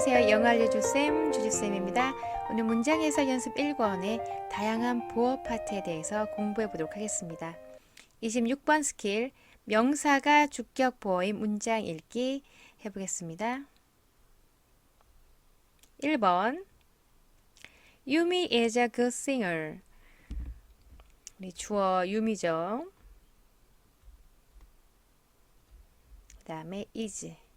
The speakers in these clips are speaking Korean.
안녕하세요. 영어 알려주쌤 주주쌤입니다. 오늘 문장 해석 연습 1권의 다양한 보어 파트에 대해서 공부해 보도록 하겠습니다. 26번 스킬 명사가 주격 보어인 문장 읽기 해보겠습니다. 1번 유미 is a good singer. 우리 주어 유미죠. 그 다음에 is.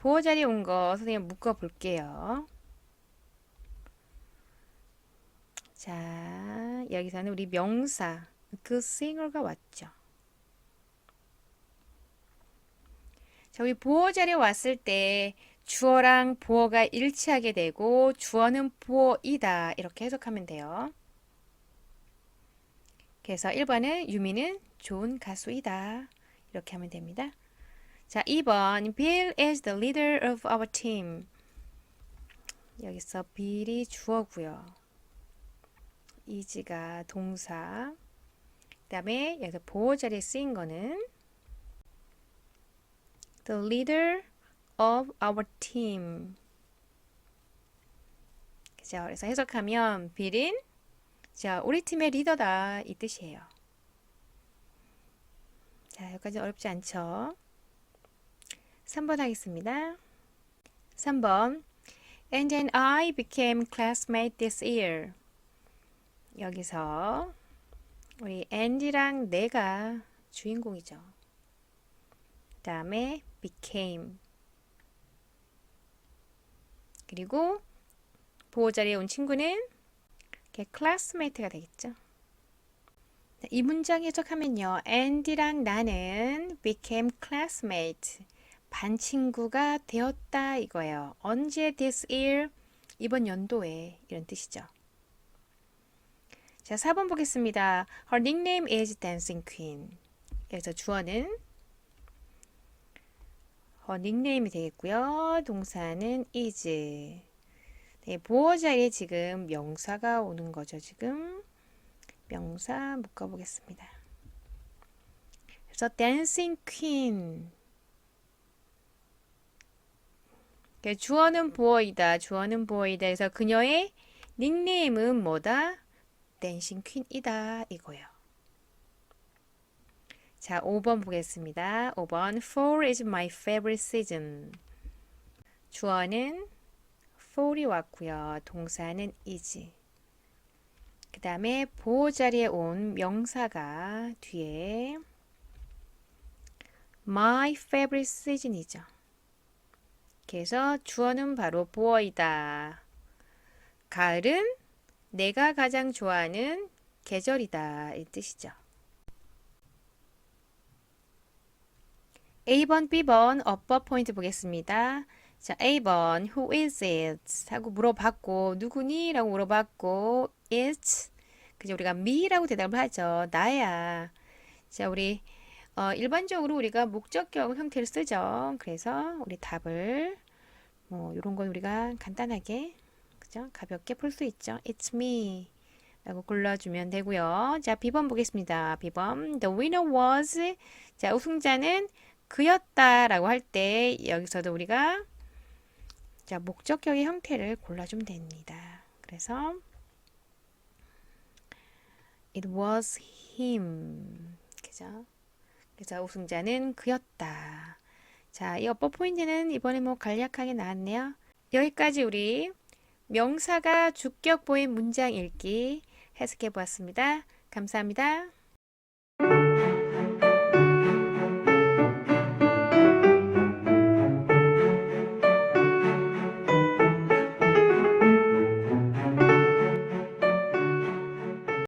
보호 자리에 온거 선생님 묶어 볼게요. 자, 여기서는 우리 명사 그 singer가 왔죠. 자, 우리 보호 자리에 왔을 때 주어랑 보어가 일치하게 되고 주어는 보어이다 이렇게 해석하면 돼요. 그래서 1번은 유미는 좋은 가수이다 이렇게 하면 됩니다. 자, 2번 Bill is the leader of our team. 여기서 bill이 주어고요. is가 동사. 그다음에 여기서 보호 자리에 쓰인 거는 the leader of our team. 그죠? 그래서 해석하면 bill은 자, 우리 팀의 리더다 이 뜻이에요. 자, 여기까지 어렵지 않죠? 3번 하겠습니다. 3번 And then I became classmate this year. 여기서 우리 Andy랑 내가 주인공이죠. 그 다음에 became 그리고 보호 자리에 온 친구는 이렇게 classmate가 되겠죠. 이 문장 해석하면요. Andy랑 나는 became classmate. 반 친구가 되었다 이거예요. 언제 this year? 이번 연도에 이런 뜻이죠. 자, 4번 보겠습니다. Her nickname is Dancing Queen. 여기서 주어는 her nickname이 되겠고요. 동사는 is. 네, 보호 자리에 지금 명사가 오는 거죠. 지금 명사 묶어 보겠습니다. 그래서 Dancing Queen 주어는 보어이다. 주어는 보어이다. 그래서 그녀의 닉네임은 뭐다? 댄싱 퀸이다. 이거예요. 자, 5번 보겠습니다. 5번 Fall is my favorite season. 주어는 fall이 왔고요. 동사는 is. 그 다음에 보호 자리에 온 명사가 뒤에 my favorite season이죠. 그래서 주어는 바로 보어이다. 가을은 내가 가장 좋아하는 계절이다. 이 뜻이죠. A번, B번 어법 포인트 보겠습니다. 자, A번 Who is it? 하고 물어봤고 누구니? 라고 물어봤고 It's 그죠 우리가 me라고 대답을 하죠. 나야. 자, 우리 어, 일반적으로 우리가 목적격 형태를 쓰죠. 그래서 우리 답을 뭐 이런 건 우리가 간단하게 그죠? 가볍게 풀 수 있죠. It's me 라고 골라주면 되고요. 자, B번 보겠습니다. B번 The winner was 자, 우승자는 그였다 라고 할 때 여기서도 우리가 자, 목적격의 형태를 골라주면 됩니다. 그래서 It was him. 그죠? 그래서 우승자는 그였다. 자, 이 어법 포인트는 이번에 뭐 간략하게 나왔네요. 여기까지 우리 명사가 주격 보인 문장 읽기 해석해 보았습니다. 감사합니다.